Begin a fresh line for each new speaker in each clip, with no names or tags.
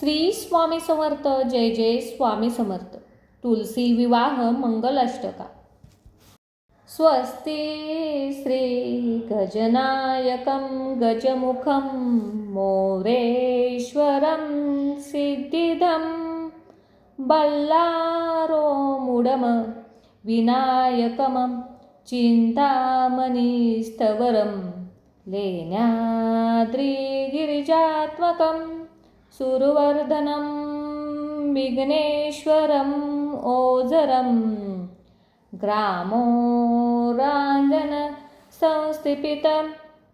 श्री स्वामी समर्थ जय जय स्वामी समर्थ. तुलसी विवाह मंगलाष्टका. स्वस्ति श्री गजनायकं गजमुखं मोरेश्वरं सिद्धिदं. बल्लारो मुडम विनायकमं चिन्तामणिस्तवरं लेण्याद्रिगिरिजात्मकं सुरवर्धनं विघ्नेश्वरम् ओझरं ग्रामो राञ्जन संस्थिपितं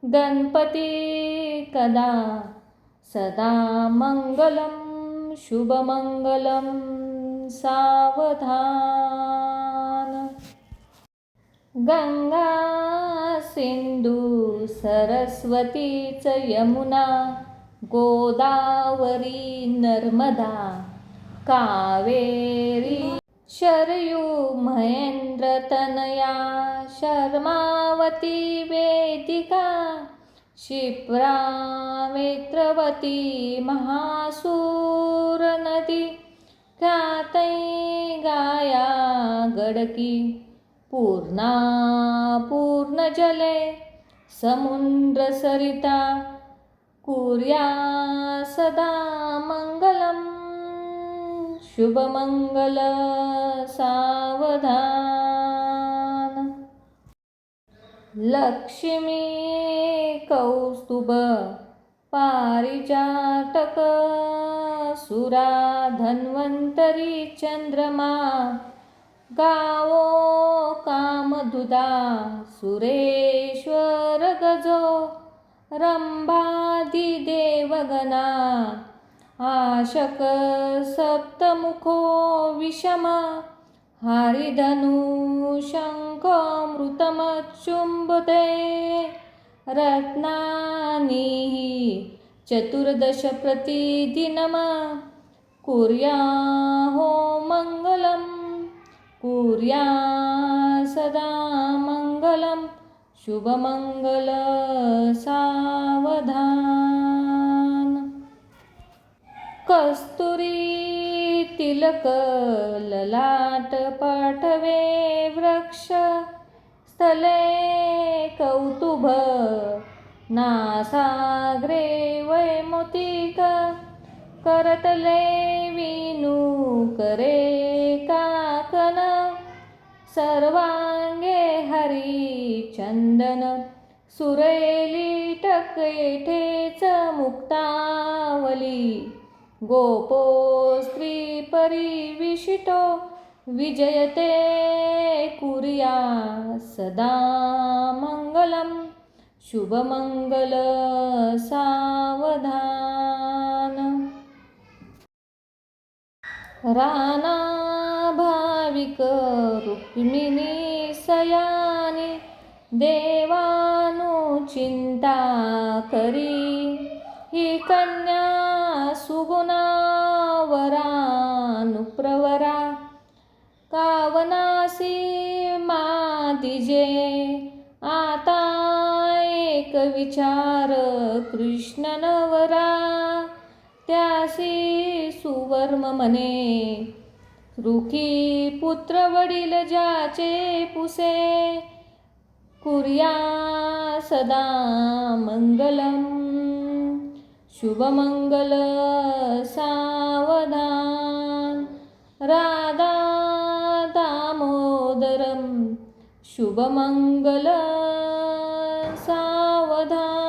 गणपती कदा? सदा मङ्गलं शुभमङ्गलं सावधान। गङ्गा सिन्धु सरस्वती च यमुना गोदावरी नर्मदा कावेरी शरयू महेन्द्रतनया शर्मावती वेदिका क्षिप्रा वेत्रवती महासूरनदी ख्यातै गाया गडकी पूर्णा पूर्णजले समुद्रसरिता कुर्या सदा मङ्गलम् शुभमंगल सावधान। लक्ष्मी कौस्तुभ पारिजातक। सुरा धन्वन्तरी चन्द्रमा गावो कामधुदा सुरेश्वर गजो। रम्भादिदेवगणा आशक सप्तमुखो विषम। हरिधनुशङ्खमृतमच्छुम्बते रत्नानि चतुर्दश प्रतिदिनं कुर्याहो मङ्गलं कुर्या सदा मङ्गलं शुभमंगल सावधान. कस्तुरी तिलक ललाट पाठवे वृक्ष स्थले कौतुभ नासाग्रे वैमुतिक करतले विनु करे का सर्वांगे हरिचंदन. सुरेली टकेठेच मुक्तावली. गोपो स्त्री परिविशितो विजयते कुर्या सदा मङ्गलं शुभमङ्गल सावधान. राना भाविक रुक्मिणी सयानी देवानुचिंता करी. ही कन्या सुगुणावरानुप्रवरा कावनासी मातिजे आता एक विचार कृष्णनवरा त्यासी सुवर्म मने. रुखी पुत्र वडील ज्याचे पुसे कुर्या सदा मङ्गलं शुभमङ्गल सावधान. राधा दामोदरं शुभमङ्गल सावधान.